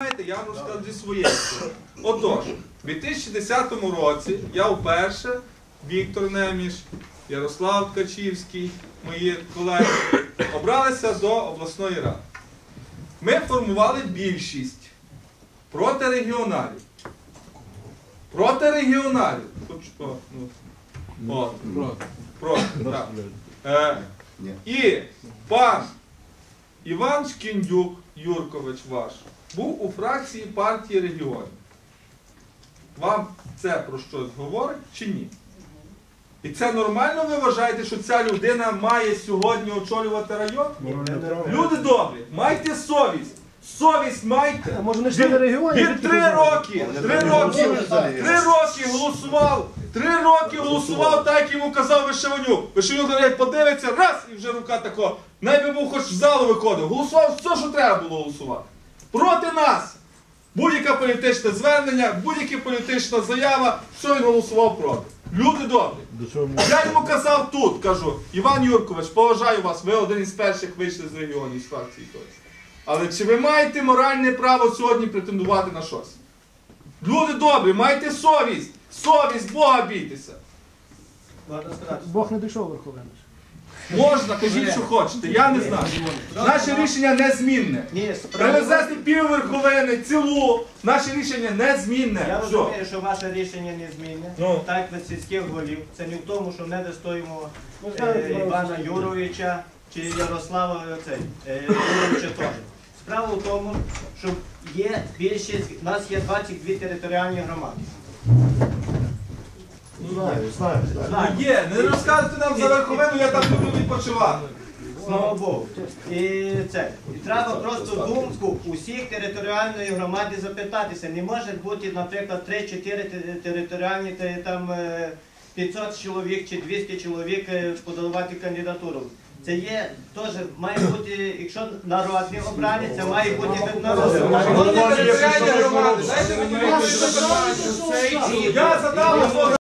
знаєте, я вам розкажу зі своєї сторони. Отож, у 2010 році я вперше, Віктор Неміш, Ярослав Ткачівський, мої колеги, обралися до обласної ради. Ми формували більшість проти регіоналів. Проти регіоналів. О, ну, о, проти, так. Е, і пан Іван Шкіндюк Юркович ваш був у фракції партії регіонів. Вам це про щось говорить чи ні? І це нормально ви вважаєте, що ця людина має сьогодні очолювати район? Люди добрі, майте совість. Совість майте. А може не члени регіонів? Він три роки, три роки, три роки голосував, три роки голосував, так як йому казав Вишеванюк. Вишеванюк навіть подивиться, раз, і вже рука тако. Навіть був хоч в залу виходив. Голосував все, що треба було голосувати. Проти нас. Будь-яке політичне звернення, будь-яка політична заява, все він голосував проти. Люди добрі. Я йому казав тут, кажу, Іван Юркович, поважаю вас, ви один із перших вийшли з регіонів з фракції тої. Але чи ви маєте моральне право сьогодні претендувати на щось? Люди добрі, майте совість! Совість, Бога бійтеся! Бог не дійшов верховен. Можна, кажіть, що хочете, я не знаю. Наше рішення незмінне. Привезти пів верховини, цілу, наше рішення незмінне. Я Все. розумію, що ваше рішення не змінне. Ну. Так ви сільських голів. Це не в тому, що не достоїмо Ну, е, Івана Юровича чи Ярослава е, е, Юровича теж. Справа в тому, що є більшість, у нас є 22 територіальні громади. Знаю, знаю. Ну, Є, не розказуйте нам за верховину, я там люблю відпочивати. Слава Богу. І це. І треба просто думку усіх територіальної громади запитатися. Не може бути, наприклад, 3-4 територіальні там е, 500 чоловік чи 200 чоловік е, подавати кандидатуру. Це є теж має бути, якщо народний обранець, це має бути від народу. Я задав